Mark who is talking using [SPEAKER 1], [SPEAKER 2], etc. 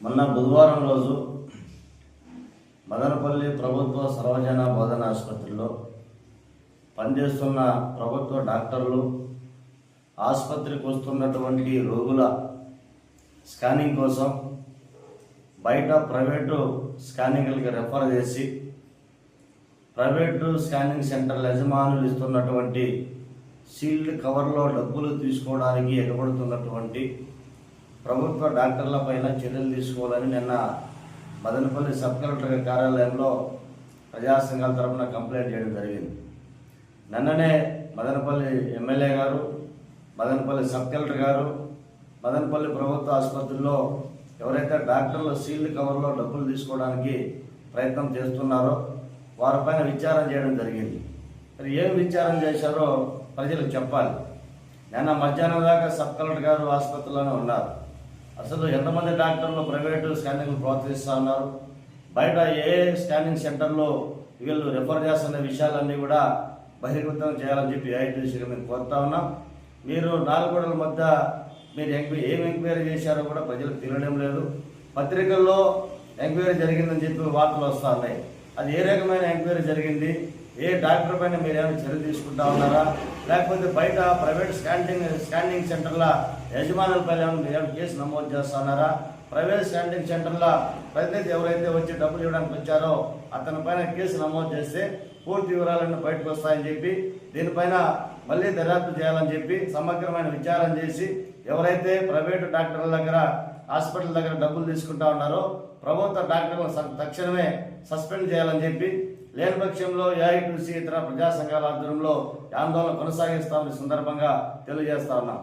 [SPEAKER 1] మొన్న బుధవారం రోజు మదనపల్లి ప్రభుత్వ సర్వజన బోధన ఆసుపత్రిలో పనిచేస్తున్న ప్రభుత్వ డాక్టర్లు ఆసుపత్రికి వస్తున్నటువంటి రోగుల స్కానింగ్ కోసం బయట ప్రైవేటు స్కానింగ్లకి రెఫర్ చేసి ప్రైవేటు స్కానింగ్ సెంటర్ల యజమానులు ఇస్తున్నటువంటి సీల్డ్ కవర్లో డబ్బులు తీసుకోవడానికి ఎగబడుతున్నటువంటి ప్రభుత్వ డాక్టర్ల పైన చర్యలు తీసుకోవాలని నిన్న మదనపల్లి సబ్ కలెక్టర్ కార్యాలయంలో ప్రజా సంఘాల కంప్లైంట్ చేయడం జరిగింది. నిన్ననే మదనపల్లి ఎమ్మెల్యే గారు మదనపల్లి సబ్ కలెక్టర్ గారు మదనపల్లి ప్రభుత్వ ఆసుపత్రిలో ఎవరైతే డాక్టర్లు సీల్డ్ కవర్లో డబ్బులు తీసుకోవడానికి ప్రయత్నం చేస్తున్నారో వారిపైన విచారణ చేయడం జరిగింది. మరి ఏం విచారణ చేశారో ప్రజలకు చెప్పాలి. నిన్న మధ్యాహ్నం దాకా సబ్ కలెక్టర్ గారు ఆసుపత్రిలోనే ఉన్నారు. అసలు ఎంతమంది డాక్టర్లు ప్రైవేటు స్కానింగ్ ప్రోత్సహిస్తూ ఉన్నారు? బయట ఏ స్కానింగ్ సెంటర్లో వీళ్ళు రెఫర్ చేస్తున్న విషయాలన్నీ కూడా బహిర్గతం చేయాలని చెప్పి ఐటీసీగా మేము కోరుతా ఉన్నాం. మీరు నాలుగోడల మధ్య మీరు ఎంక్వైరీ ఏం ఎంక్వైరీ చేశారో కూడా ప్రజలకు తెలియడం లేదు. పత్రికల్లో ఎంక్వైరీ జరిగిందని చెప్పి వార్తలు వస్తూ ఉన్నాయి. అది ఏ రకమైన ఎంక్వైరీ జరిగింది? ఏ డాక్టర్ పైన మీరు ఏమైనా చర్య తీసుకుంటా ఉన్నారా? లేకపోతే బయట ప్రైవేట్ స్కానింగ్ స్కానింగ్ సెంటర్ల యజమానుల పైన ఏమైనా మీరు కేసు నమోదు చేస్తున్నారా ప్రైవేట్ స్కానింగ్ సెంటర్ల ప్రతినిధి ఎవరైతే వచ్చి డబ్బులు ఇవ్వడానికి వచ్చారో అతని పైన కేసు నమోదు చేస్తే పూర్తి వివరాలన్నీ బయటకు వస్తాయని చెప్పి దీనిపైన మళ్ళీ దర్యాప్తు చేయాలని చెప్పి సమగ్రమైన విచారం చేసి ఎవరైతే ప్రైవేటు డాక్టర్ల దగ్గర హాస్పిటల్ దగ్గర డబ్బులు తీసుకుంటా ఉన్నారో ప్రభుత్వ డాక్టర్లను తక్షణమే సస్పెండ్ చేయాలని చెప్పి లేని పక్షంలో ఏఐటీసీ ఇతర ప్రజా సంఘాల ఆధ్వర్యంలో ఆందోళన కొనసాగిస్తామని సందర్భంగా తెలియజేస్తా ఉన్నాం.